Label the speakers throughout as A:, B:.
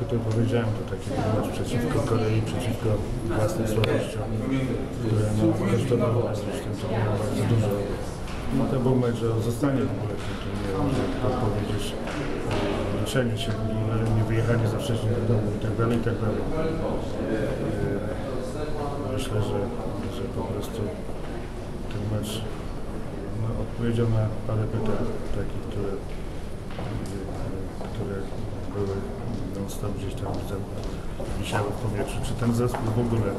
A: tutaj powiedziałem, to taki mecz przeciwko Korei, przeciwko własnym słabościom, które no, kosztowało zresztą to było bardzo dużo. No to był mecz o zostanie w ogóle tym turnieju, tak powiedzieć, e, liczenie się, no, nie wyjechanie za wcześnie do domu i tak dalej, i tak dalej. E, Myślę, że, że po prostu ten mecz no, odpowiedział na parę pytań, takich, które, które były non-stop gdzieś tam wisiały w powietrzu. Czy ten zespół w ogóle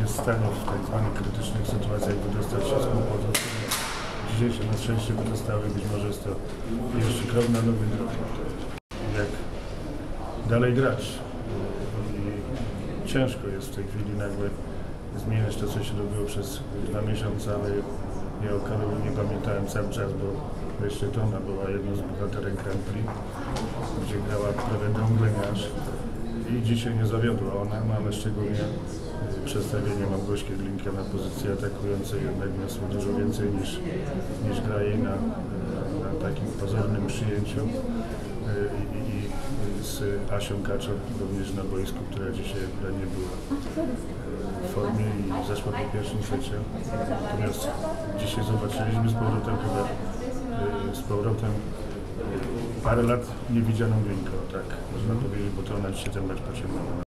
A: jest w stanie w tak zwanych krytycznych sytuacjach wydostać się z kłopotu? Dzisiaj się na szczęście wydostały, być może jest to jeszcze krok na nowy drogę. Jak dalej grać? I ciężko jest w tej chwili nagle zmieniać to, co się robiło przez dwa miesiące, ale ja o Karolu nie pamiętałem cały czas, bo jeszcze to ona była jedną z bohaterek Grand Prix, gdzie grała prawie do mgleniarz i dzisiaj nie zawiodła ona, ale szczególnie y, przestawienie Małgośki Glinka na pozycję atakującej jednak niosło dużo więcej niż, niż gra jej na, y, na takim pozornym przyjęciu i, i, i z Asią Kaczor również na boisku, która dzisiaj akurat nie była w formie i zeszła po pierwszym secie. Natomiast dzisiaj zobaczyliśmy z powrotem chyba y, z powrotem parę lat niewidzianą Glinkę, tak można powiedzieć, bo to ona dzisiaj ten mecz pociągnęła.